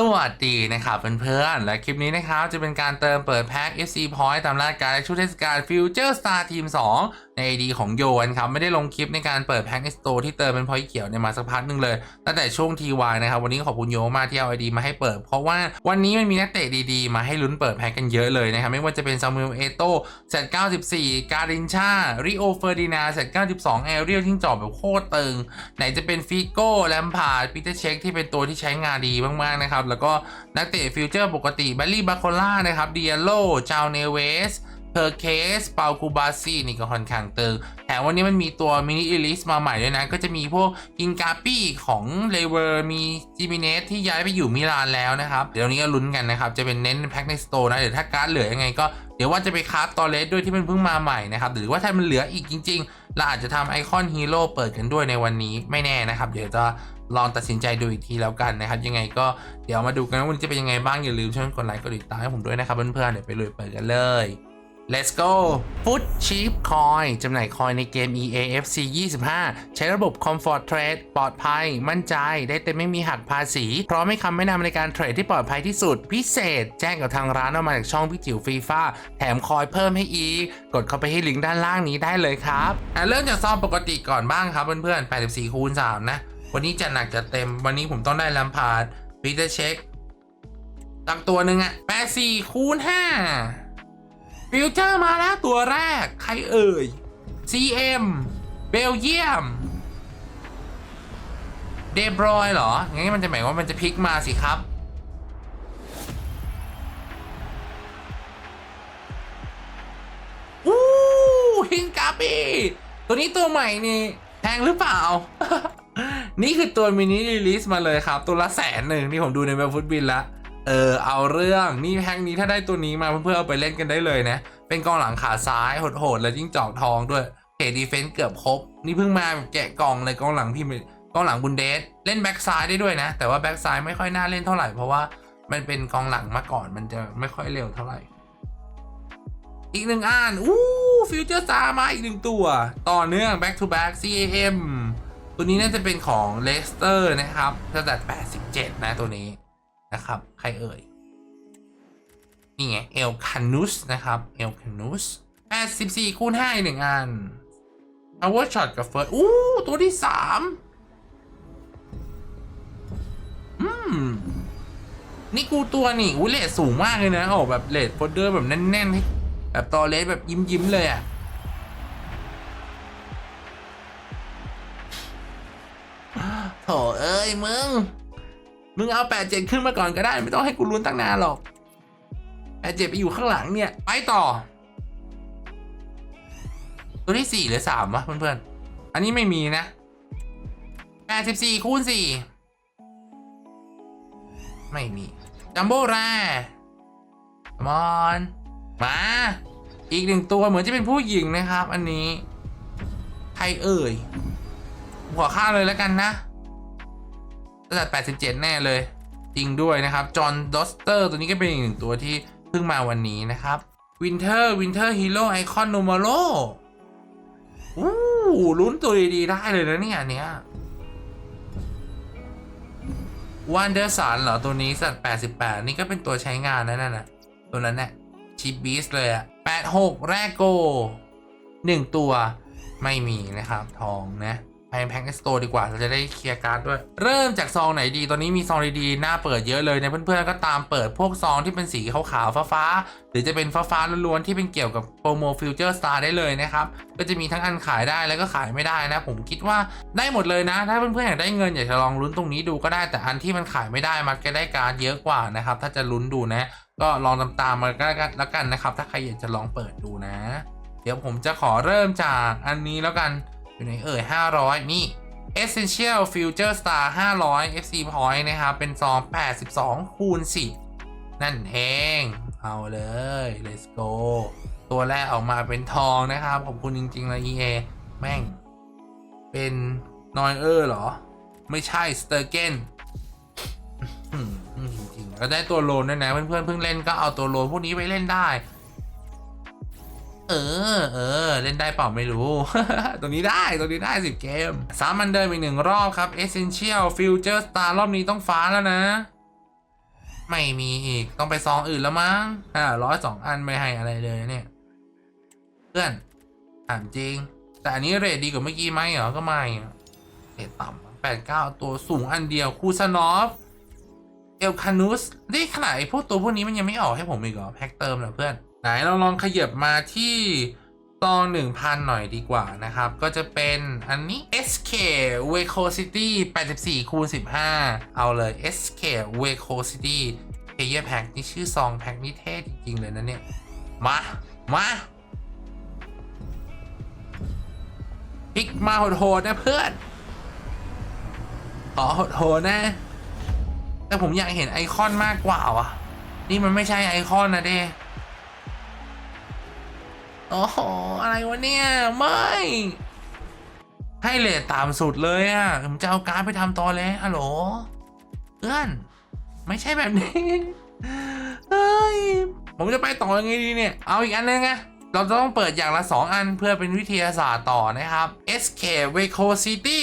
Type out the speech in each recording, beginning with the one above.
สวัสดีนะครับเพื่อนๆ และคลิปนี้นะครับ จะเป็นการเติมเปิดแพ็ก FC Point ตามรายการชุดเทศกาล Future Star Team 2 ใน ID ของโยนครับ ไม่ได้ลงคลิปในการเปิดแพ็คในสโตร์ที่เติมเป็นพอยต์เขียวเนี่ยมาสักพักหนึ่งเลย ตั้งแต่ช่วง TY นะครับ วันนี้ขอบคุณโยมากที่เอา ID มาให้เปิด เพราะว่าวันนี้มันมีนักเตะดีๆ มาให้ลุ้นเปิดแพ็คกันเยอะเลยนะครับ ไม่ว่าจะเป็นซามูเอลเอโต้เซต94การินชาริโอเฟอร์ดินาเซต92แอเรียลทิ้งจอบแบบโคตรตึง ไหนจะเป็นฟิโก้แลมพาร์ดปีเตอร์เช็คที่เป็นตัวที่ใช้งานดีมากๆนะครับแล้วก็นักเตะฟิวเจอร์ปกติแบลลี่บาโคล่านะครับเดียโลจาวเนเวส เพอร์เคสเปาคูบาซีนี่ก็ค่อนข้างตึงแถมวันนี้มันมีตัวมินิอิลิสมาใหม่ด้วยนะ ก็จะมีพวกกินกาปี้ของเลเวอร์มีจิมิเนสที่ย้ายไปอยู่มิลานแล้วนะครับ เดี๋ยวนี้ก็ลุ้นกันนะครับ จะเป็นเน้นแพ็คในสโตร์นะ เดี๋ยวถ้าการ์ดเหลือยังไงก็เดี๋ยวว่าจะไปคราฟตอเลสด้วยที่มันเพิ่งมาใหม่นะครับ หรือว่าถ้ามันเหลืออีกจริงๆเราอาจจะทำไอคอนฮีโร่เปิดกันด้วยในวันนี้ไม่แน่นะครับ เดี๋ยวจะลองตัดสินใจดูอีกทีแล้วกันนะครับ ยังไงก็เดี๋ยวมาดูกันว่าวันนี้จะเป็นยังไงบ้างอย่าลืมช่วยกดไลค์กดติดตามให้ผมด้วยนะครับเพื่อนๆเดี๋ยวไปลุยเปิดกันเลย Let's go Foot Cheap Coin จำหน่ายคอยในเกม EAFC 25 ใช้ระบบ Comfort Trade ปลอดภัย มั่นใจ ได้เต็มไม่มีหักภาษี พร้อมให้คำแนะนำในการเทรดที่ปลอดภัยที่สุด พิเศษ แจ้งกับทางร้านออกมาจากช่องพี่จิ๋วฟีฟ่าแถมคอยเพิ่มให้อีก กดเข้าไปที่ลิงก์ด้านล่างนี้ได้เลยครับอะเริ่มจากซองปกติก่อนบ้างครับเพื่อนๆ 84คูณ3นะ วันนี้จะหนักจะเต็ม วันนี้ผมต้องได้แลมพาร์ดปีเตอร์เช็คตักตัวหนึ่งอะ84คูณ5 ฟิวเจอร์มาแล้วตัวแรก ใครเอ่ย CM เบลเยียม เดบรอยเหรอ งั้นมันจะหมายว่ามันจะพลิกมาสิครับ อู้ฮิงกาปีตัวนี้ตัวใหม่นี่แพงหรือเปล่า นี่คือตัวมินิรีลิสมาเลยครับ ตัวละแสนหนึ่งที่ผมดูในเว็บฟุตบินละ เออเอาเรื่องนี่แพ็กนี้ถ้าได้ตัวนี้มาเพื่อนๆเอาไปเล่นกันได้เลยนะ เป็นกองหลังขาซ้ายโหดๆแล้วยิ่งจอกทองด้วยเทดีเฟนส์เกือบครบ นี่เพิ่งมาแกะกล่องเลยกองหลังพี่กองหลังบุนเดสเล่นแบ็กซ้ายได้ด้วยนะ แต่ว่าแบ็กซ้ายไม่ค่อยน่าเล่นเท่าไหร่เพราะว่ามันเป็นกองหลังมาก่อนมันจะไม่ค่อยเร็วเท่าไหร่ อีกหนึ่งอ่านอู้ฟิวเจอร์ซามาอีกหนึ่งตัว ต่อเนื่อง back to back CAM ตัวนี้น่าจะเป็นของเลสเตอร์นะครับระดับ87 นะตัวนี้ นะครับ ใครเอ่ย นี่ไงเอลคานุสนะครับเอลคานุส84คูณ5อีกหนึ่งอัน power shot กับเฟิร์สอู้ตัวที่3อืม นี่กูตัวนี่อู้เลทสูงมากเลยนะโอ้แบบเลทโฟลเดอร์แบบแน่นๆให้แบบตอเลสแบบยิ้มยิ้มๆเลยอะ่ะโถเอ้ยมึง มึงเอาแปดเจ็ดขึ้นมาก่อนก็ได้ ไม่ต้องให้กูลุ้นตั้งนานหรอกแปดเจ็ดไปอยู่ข้างหลังเนี่ย ไปต่อ ตัวที่สี่หรือสามวะเพื่อนๆ อันนี้ไม่มีนะแปดสิบสี่คูณสี่ไม่มี จัมโบ้แรมอนมา อีกหนึ่งตัวเหมือนจะเป็นผู้หญิงนะครับ อันนี้ ใครเอ่ย หัวข้าเลยแล้วกันนะ ระดับ87 แน่เลย จริงด้วยนะครับ จอห์นดอสเตอร์ตัวนี้ก็เป็นอีกหนึ่งตัวที่เพิ่งมาวันนี้นะครับวินเทอร์วินเทอร์ฮีโร่ไอคอนโนมาโลอู้ลุ้นตัวดีๆได้เลยนะเนี่ยเนี้ยวันเดอร์สันเหรอ ตัวนี้สัตว์88 นี่ก็เป็นตัวใช้งานนั่นน่ะตัวนั้นแหละชิปบีสเลยอะ86 แรกโกหนึ่งตัวไม่มีนะครับ ทองนะ ไปแพ็คสโตร์ดีกว่าเราจะได้เคลียร์การ์ดด้วย เริ่มจากซองไหนดี ตอนนี้มีซองดีๆหน้าเปิดเยอะเลยนะเพื่อนๆก็ตามเปิดพวกซองที่เป็นสีขาวๆฟ้าๆหรือจะเป็นฟ้าๆล้วนๆที่เป็นเกี่ยวกับโปรโมฟิวเจอร์สตาร์ได้เลยนะครับ ก็จะมีทั้งอันขายได้แล้วก็ขายไม่ได้นะ ผมคิดว่าได้หมดเลยนะ ถ้าเพื่อนๆอยากได้เงินอยากจะลองลุ้นตรงนี้ดูก็ได้แต่อันที่มันขายไม่ได้มันก็ได้การ์ดเยอะกว่านะครับถ้าจะลุ้นดูนะ ก็ลองตามๆมาก็แล้วกันนะครับ ถ้าใครอยากจะลองเปิดดูนะ เดี๋ยวผมจะขอเริ่มจากอันนี้แล้วกัน อยู่ไหนเอ่ย500 นี่ Essential Future Star 500 FC Point นะครับ เป็นซอง82 คูณ10นั่นเอง เอาเลย let's go ตัวแรกออกมาเป็นทองนะครับ ขอบคุณจริงๆเลย EA แม่ง เป็นนอยเออร์เหรอ ไม่ใช่สเตอร์เกนจริงๆแล้วได้ตัวโลนด้วยนะ เพื่อนๆเพิ่งเล่นก็เอาตัวโลนพวกนี้ไปเล่นได้ เออ เออ เล่นได้เปล่าไม่รู้ ตัวนี้ได้ตัวนี้ได้สิบเกมสามันเดิมอีกหนึ่งรอบครับ Essential Future Star รอบนี้ต้องฟ้าแล้วนะ ไม่มีอีกต้องไปซองอื่นแล้วมั้งอ่าร้อยสองอันไม่ให้อะไรเลยเนี่ย เพื่อนถามจริง แต่อันนี้เรทดีกว่าเมื่อกี้ไหมเหรอก็ไม่เรทต่ำแปดเก้าตัวสูงอันเดียวคูซานอฟเอลคานุสนี่ขนาดไอ้พวกตัวพวกนี้มันยังไม่ออกให้ผมอีกเหรอแพ็กเติมเหรอเพื่อน ไหนเราลองขยับมาที่ซองหนึ่งพันหน่อยดีกว่านะครับ ก็จะเป็นอันนี้ SK Waco City 84คูณ15 เอาเลย SK Waco City Player Pack นี่ชื่อซองแพ็กนี่เท่จริง ๆ เลยนะเนี่ย มา มาพิกมาโหดๆนะเพื่อน ขอโหดๆนะ แต่ผมอยากเห็นไอคอนมากกว่าว่ะ นี่มันไม่ใช่ไอคอนนะเด้ โอ้โหอะไรวะเนี่ย ไม่ ให้เลทตามสุดเลยอะ่ะผมจะเอาการไปทำตอแล้วฮัลโหลเพื่อน ไม่ใช่แบบนี้ เฮ้ย ผมจะไปต่อยังไงดีเนี่ย เอาอีกอันนึงไงเราจะต้องเปิดอย่างละ 2 อันเพื่อเป็นวิทยาศาสตร์ต่อนะครับ SK Waco City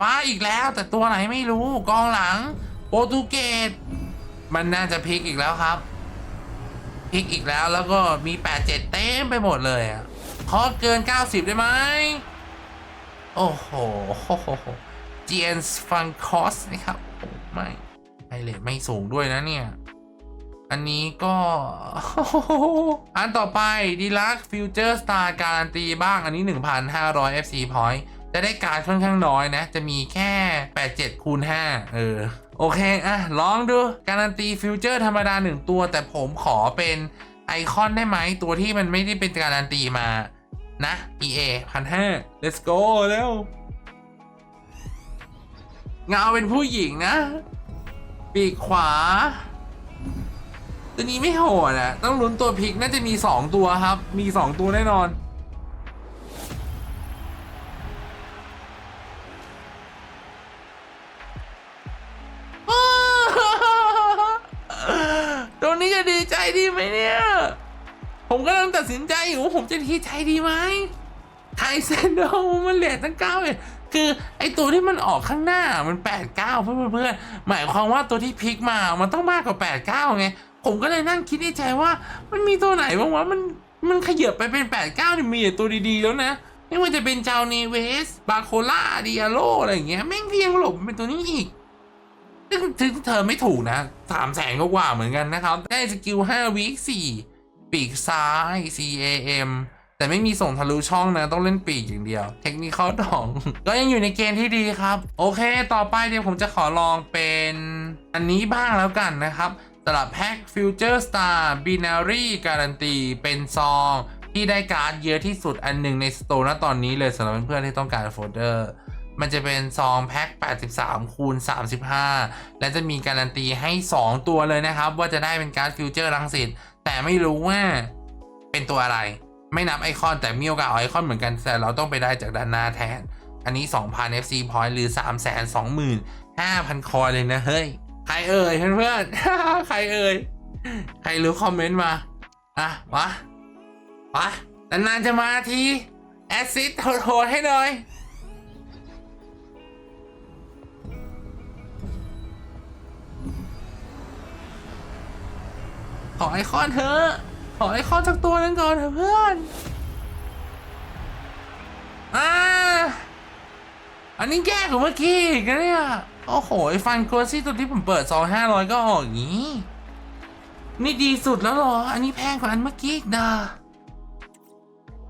มาอีกแล้วแต่ตัวไหนไม่รู้กองหลัง โปรตุเกสมันน่าจะพลิกอีกแล้วครับ พลิกอีกแล้ว แล้วก็มี 87 เต็มไปหมดเลยอะขอเกิน 90 ได้ไหม โอ้โห g n s f u n c o s นะครับไม่ไอเลทไม่สูงด้วยนะเนี่ย อันนี้ก็ อันต่อไป d e l u x e Future Star การันตีบ้างอันนี้ 1,500 FC Point จะได้การค่อนข้างน้อยนะ จะมีแค่ 87คูณ5เออ โอเค อะ ลองดู การันตีฟิวเจอร์ธรรมดา 1 ตัว แต่ผมขอเป็นไอคอนได้ไหม ตัวที่มันไม่ได้เป็นการันตีมา นะ EA พันห้า let's go แล้วเงาเป็นผู้หญิงนะ ปีกขวา ตัวนี้ไม่โหดอะต้องลุ้นตัวพลิกน่าจะมี 2 ตัวครับ มี 2 ตัวแน่นอน ตรงนี้จะดีใจดีไหมเนี่ย ผมกำลังตัดสินใจอยู่ว่าผมจะดีใจดีไหมไทเซนโดมันเหลือตั้งเก้าเลยคือไอตัวที่มันออกข้างหน้ามันแปดเก้าเพื่อนเพื่อนหมายความว่าตัวที่พลิกมามันต้องมากกว่าแปดเก้าไง ผมก็เลยนั่งคิดในใจว่า มันมีตัวไหนบ้างวะมันมันขยับไปเป็นแปดเก้าเนี่ยมีต่ตัวดีๆแล้วนะไม่ว่าจะเป็นเจ้าเนเวส บาโคล่าดิอาโลอะไรอย่างเงี้ยแม่งเพียงหลบเป็นตัวนี้อีก ถึงเธอไม่ถูกนะสามแสนก็กว่าเหมือนกันนะครับ ได้สกิล5วีค4ปีกซ้าย CAM แต่ไม่มีส่งทะลุช่องนะ ต้องเล่นปีกอย่างเดียว เทคนิคเขาดอง ก็ยังอยู่ในเกณฑ์ที่ดีครับ โอเค ต่อไปเดี๋ยวผมจะขอลองเป็นอันนี้บ้างแล้วกันนะครับสำหรับแพ็ค Future Star Binary การันตีเป็นซองที่ได้การ์ดเยอะที่สุดอันหนึ่งในสโตร์ณตอนนี้เลยสำหรับเพื่อนๆที่ต้องการโฟลเดอร์ มันจะเป็นซองแพ็ค83 คูณ 35 และจะมีการันตีให้ 2 ตัวเลยนะครับ ว่าจะได้เป็นการ์ดฟิวเจอร์รังสิตแต่ไม่รู้ว่าเป็นตัวอะไร ไม่นับไอคอนแต่มีโอกาสเอาไอคอนเหมือนกัน แต่เราต้องไปได้จากด้านหน้าแทน อันนี้ 2,000 FC point หรือ 325,000 คอยเลยนะ เฮ้ย ใครเอ่ยเพื่อนๆ ใครเอ่ย ใครรู้คอมเมนต์มา อะวะวะนานๆจะมาที แอซิดโหดให้หน่อย อไอคอนเถอะขอไอคอนสักตัวนึงก่อนเถอะเพื่อนอ่าอันนี้แย่กว่าเมื่อกี้อีกนะเนี่ยโอ้โหไอฟันโกรซี่ตัวที่ผมเปิดซองห้าร้อยก็ออกอย่างนี้ นี่ดีสุดแล้วเหรอ อันนี้แพงกว่าอันเมื่อกี้อีกนะ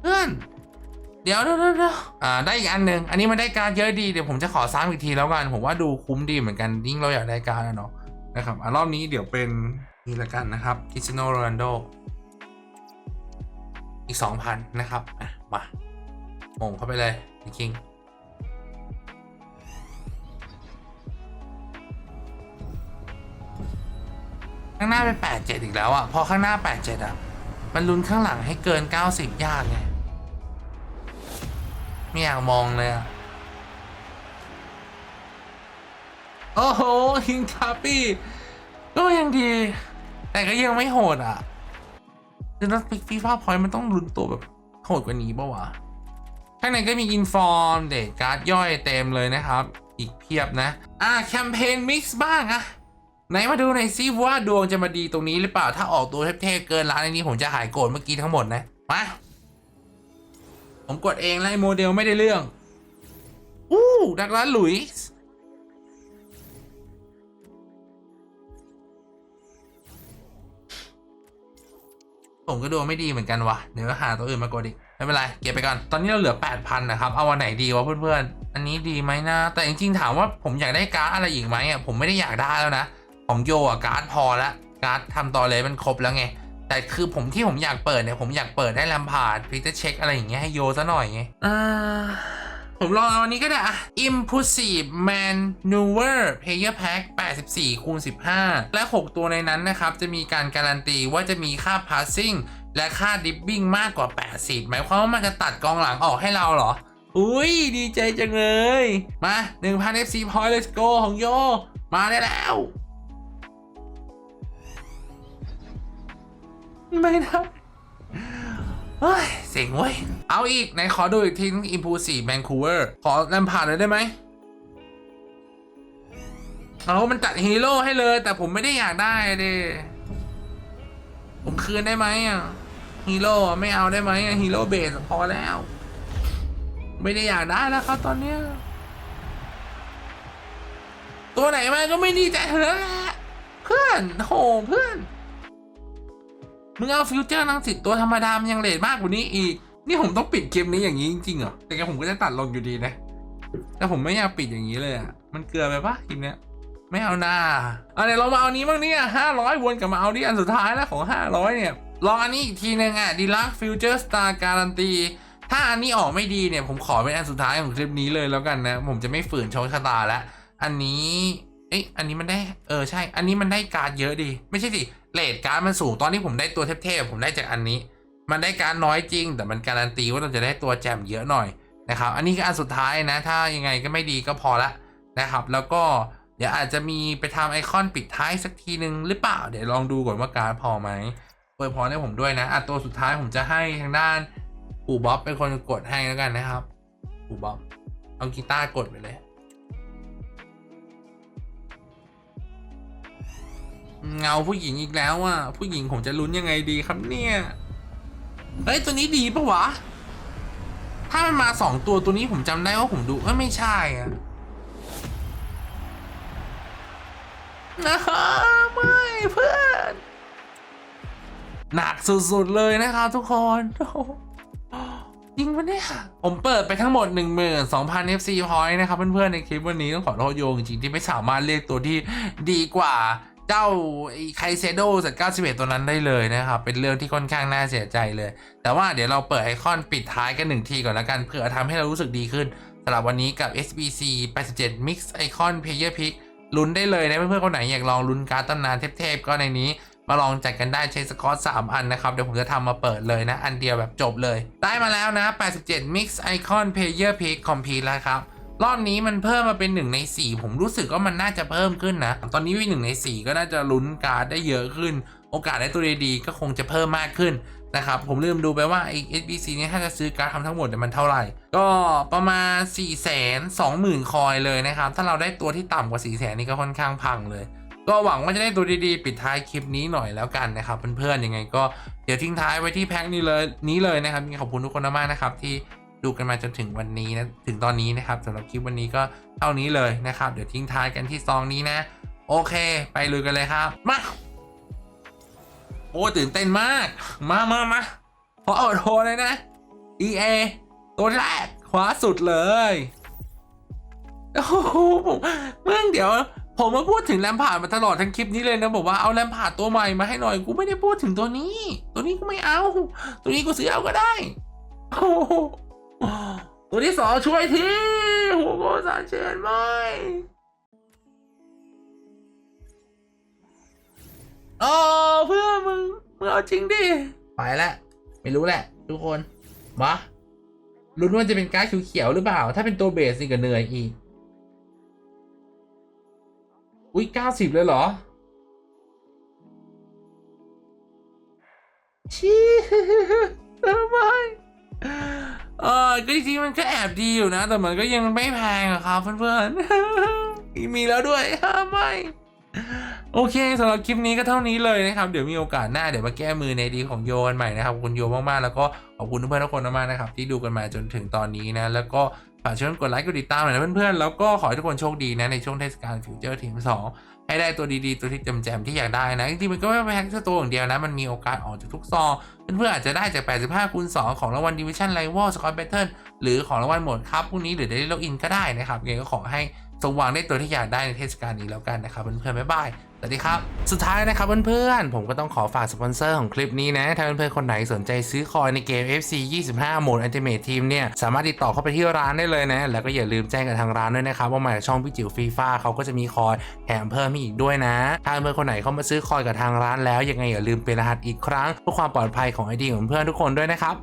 เพื่อน เดี๋ยวเดี๋ยวเดี๋ยวอ่าได้อีกอันหนึ่งอันนี้มันได้การเยอะดีเดี๋ยวผมจะขอซ้ำอีกทีแล้วกัน ผมว่าดูคุ้มดีเหมือนกันยิ่งเราอยากได้การดอะเนาะนะครับอะรอบนี้เดี๋ยวเป็น นี่ละกันนะครับคริสโนโรนัลโดอีก 2,000 นะครับอะมาโมงเข้าไปเลยจริงข้างหน้าเป็น 87 อีกแล้วอะ พอข้างหน้า 87 อะ มันลุ้นข้างหลังให้เกิน 90 ยากไง ไม่อยากมองเลยอะ โอ้โหฮิงคาปี้ก็ยังดี แต่ก็ยังไม่โหดอะคือนักฟีฟ่าพอยต์มันต้องลุ้นตัวแบบโหดกว่านี้ปะวะ ข้างในก็มีอินฟอร์มเดทการ์ดย่อยเต็มเลยนะครับ อีกเพียบนะ อะแคมเปญมิกซ์บ้างอะไหนมาดูหน่อยซิว่าดวงจะมาดีตรงนี้หรือเปล่า ถ้าออกตัวเทพๆเกินล้านในนี้ผมจะหายโกรธเมื่อกี้ทั้งหมดนะ มา ผมกดเองแล้วไอ้โมเดลไม่ได้เรื่อง อู้ดักลาสหลุยส์ ผมก็ดูไม่ดีเหมือนกันวะเดี๋ยวหาตัวอื่นมากดอีกไม่เป็นไร เก็บไปก่อน ตอนนี้เราเหลือ 8,000 นะครับ เอาวันไหนดีวะเพื่อนๆ อันนี้ดีไหมนะ แต่จริงๆถามว่าผมอยากได้การ์ดอะไรอีกไหมอะผมไม่ได้อยากได้แล้วนะ ของโยอะการ์ดพอละการ์ดทำต่อเลยมันครบแล้วไง แต่คือผมที่ผมอยากเปิดเนี่ยผมอยากเปิดได้ลำพาดพิเตอร์เช็คอะไรอย่างเงี้ยให้โยซะหน่อยไงอ่า ผมลองเอาอันนี้ก็ได้อะ Impulsive Maneuver Player Pack 84คูณ15 และ 6 ตัวในนั้นนะครับ จะมีการการันตีว่าจะมีค่า Passing และค่า Dipping มากกว่า 80 หมายความว่ามันจะตัดกองหลังออกให้เราเหรอ อุ้ยดีใจจังเลย มา 1,000 FC Point Let's go ของโย มาได้แล้วไม่ได้ เฮ้ยเสียงเว้ย เอาอีกไหนขอดูอีกทีนึง Impulsive Vancouver ขอแลมผ่านเลยได้ไหมเอามันจัดฮีโร่ให้เลย แต่ผมไม่ได้อยากได้เด้ผมคืนได้ไหมอะฮีโร่ไม่เอาได้ไหมฮีโร่เบสพอแล้ว ไม่ได้อยากได้แล้วครับตอนเนี้ยตัวไหนมาก็ไม่ดีใจเท่านั้นแหละเพื่อนโหเพื่อน มึงเอาฟิวเจอร์นังสิตตัวธรรมดามันยังเลทมากกว่านี้อีก นี่ผมต้องปิดเกมนี้อย่างนี้จริงๆเหรอ แต่แกผมก็จะตัดลงอยู่ดีนะ แต่ผมไม่อยากปิดอย่างนี้เลยอะ มันเกลือไปปะคลิปเนี้ย ไม่เอาหน้าเอาเนี่ยลองมาเอานี้บ้างเนี่ยห้าร้อยวนกลับมาเอาที่อันสุดท้ายแล้วของห้าร้อยเนี่ย ลองอันนี้อีกทีนึงอะดีลักฟิวเจอร์สตาร์การันตี ถ้าอันนี้ออกไม่ดีเนี่ยผมขอเป็นอันสุดท้ายของคลิปนี้เลยแล้วกันนะ ผมจะไม่ฝืนโชคชะตาแล้ว อันนี้ เอ๊ะอันนี้มันได้ เออใช่ อันนี้มันได้การ์ดเยอะดี ไม่ใช่สิ เลทการ์ดมันสูงตอนที่ผมได้ตัวเทพๆผมได้จากอันนี้ มันได้การ์ดน้อยจริง แต่มันการันตีว่าเราจะได้ตัวแจมเยอะหน่อยนะครับอันนี้ก็อันสุดท้ายนะ ถ้ายังไงก็ไม่ดีก็พอละนะครับ แล้วก็เดี๋ยวอาจจะมีไปทำไอคอนปิดท้ายสักทีนึงหรือเปล่า เดี๋ยวลองดูก่อนว่าการ์ดพอไหมเปิดพอให้ผมด้วยนะอะตัวสุดท้ายผมจะให้ทางด้านปู่บ๊อบเป็นคนกดให้แล้วกันนะครับปู่บ๊อบเอากีตาร์กดไปเลย เงาผู้หญิงอีกแล้วอะผู้หญิงผมจะลุ้นยังไงดีครับเนี่ยเฮ้ยตัวนี้ดีปะวะ ถ้ามันมาสองตัวตัวนี้ผมจำได้ว่าผมดูเอ้ยไม่ใช่อะนะฮะไม่เพื่อนหนักสุดๆเลยนะครับทุกคนโอ้โหจริงปะเนี่ยผมเปิดไปทั้งหมด 12,000 FC point นะครับเพื่อนๆในคลิปวันนี้ต้องขอโทษโยงจริงๆที่ไม่สามารถเรียกตัวที่ดีกว่า เจ้าไคเซโดสัต91 ตัวนั้นได้เลยนะครับ เป็นเรื่องที่ค่อนข้างน่าเสียใจเลย แต่ว่าเดี๋ยวเราเปิดไอคอนปิดท้ายกันหนึ่งทีก่อนแล้วกันเพื่อทำให้เรารู้สึกดีขึ้นสำหรับวันนี้กับ SBC 87 Mix Icon Player Pick ลุ้นได้เลยนะเพื่อนๆคนไหนอยากลองลุ้นการ์ดตำนานเทพๆก็ในนี้ มาลองจัดกันได้ใช้สกอต3อันนะครับ เดี๋ยวผมจะทำมาเปิดเลยนะ อันเดียวแบบจบเลย ได้มาแล้วนะ 87 Mix Icon Player Pick Complete แล้วครับ รอบนี้มันเพิ่มมาเป็น1ใน4 ผมรู้สึกว่ามันน่าจะเพิ่มขึ้นนะ ตอนนี้วิหนึ่งใน4 ก็น่าจะลุ้นการ์ดได้เยอะขึ้น โอกาสได้ตัวดีๆก็คงจะเพิ่มมากขึ้นนะครับ ผมลืมดูไปว่าไอ้ SBC นี่ถ้าจะซื้อการ์ดทำทั้งหมดเนี่ยมันเท่าไหร่ ก็ประมาณ 4 2 0 0 0 0 คอยเลยนะครับ ถ้าเราได้ตัวที่ต่ำกว่า4 0 0 0 0 0นี่ก็ค่อนข้างพังเลยก็หวังว่าจะได้ตัวดีๆ ปิดท้ายคลิปนี้หน่อยแล้วกันนะครับเพื่อนๆยังไงก็เดี๋ยวทิ้งท้ายไว้ที่แพ็คนี้เลยนี้เลยนะครับขอบคุณทุกคนมากๆนะครับที่ ดูกันมาจนถึงวันนี้นะถึงตอนนี้นะครับสำหรับคลิปวันนี้ก็เท่านี้เลยนะครับ เดี๋ยวทิ้งท้ายกันที่ซองนี้นะ โอเค ไปลุยกันเลยครับมาโอ้ตื่นเต้นมาก มามามาพอเอาโทรเลยนะ EA ตัวแรกขวาสุดเลยโอ้โหมเมื่อเดี๋ยวผมมาพูดถึงแรมผ่านมาตลอดทั้งคลิปนี้เลยนะบอกว่าเอาแรมผ่านตัวใหม่มาให้หน่อยกูไม่ได้พูดถึงตัวนี้ ตัวนี้กูไม่เอา ตัวนี้กูซื้อเอาก็ได้โอ้ ตัวที่สองช่วยทีโอ้โหสารเชิญไหมโอ้เพื่อนมึงมึงเอาจริงดิไปและไม่รู้แหละ ทุกคนมาลุ้นว่าจะเป็นการ์ดเขียวๆหรือเปล่า ถ้าเป็นตัวเบสนี่ก็เหนื่อยอีก อุ้ยเก้าสิบเลยเหรอชี้ทำไม เออก็จริงๆมันก็แอบดีอยู่นะ แต่มันก็ยังไม่แพงอะครับเพื่อนๆ มีแล้วด้วยไม่ โอเคสำหรับคลิปนี้ก็เท่านี้เลยนะครับ เดี๋ยวมีโอกาสหน้าเดี๋ยวมาแก้มือในดีของโยกันใหม่นะครับ คุณโยมากๆ แล้วก็ขอบคุณเพื่อนทุกคนมากๆนะครับ ที่ดูกันมาจนถึงตอนนี้นะ แล้วก็ฝากช่วยกดไลค์กดติดตามหน่อยนะเพื่อนๆ แล้วก็ขอให้ทุกคนโชคดีนะในช่วงเทศกาลฟิวเจอร์ทีมสอง ให้ได้ตัวดีๆ ตัวที่แจมๆที่อยากได้นะจริงๆมันก็ไม่แพ็คแค่ตัวอย่างเดียวนะ มันมีโอกาสออกจากทุกซองเพื่อนๆอาจจะได้จาก 85คูณ2ของรางวัลดิวิชั่นไลวอลสกอตแบทเทิลหรือของรางวัลหมดครับพรุ่งนี้หรือได้ล็อกอินก็ได้นะครับเงก็ขอให้สมหวังได้ตัวที่อยากได้ในเทศกาลนี้แล้วกันนะครับเพื่อนๆบ๊ายบาย สวัสดีครับ สุดท้ายนะครับเพื่อนๆ ผมก็ต้องขอฝากสปอนเซอร์ของคลิปนี้นะ ถ้าเพื่อนๆ คนไหนสนใจซื้อคอยในเกม FC 25 โหมด Ultimate Team เนี่ย สามารถติดต่อเข้าไปที่ร้านได้เลยนะ แล้วก็อย่าลืมแจ้งกับทางร้านด้วยนะครับ ว่ามาจากช่องพี่จิ๋วฟีฟ่าเขาก็จะมีคอยแถมเพิ่มให้อีกด้วยนะ ถ้าเพื่อนๆคนไหนเข้ามาซื้อคอยกับทางร้านแล้วยังไงอย่าลืมเป็นรหัสอีกครั้งเพื่อความปลอดภัยของไอดีของเพื่อนๆทุกคนด้วยนะครับ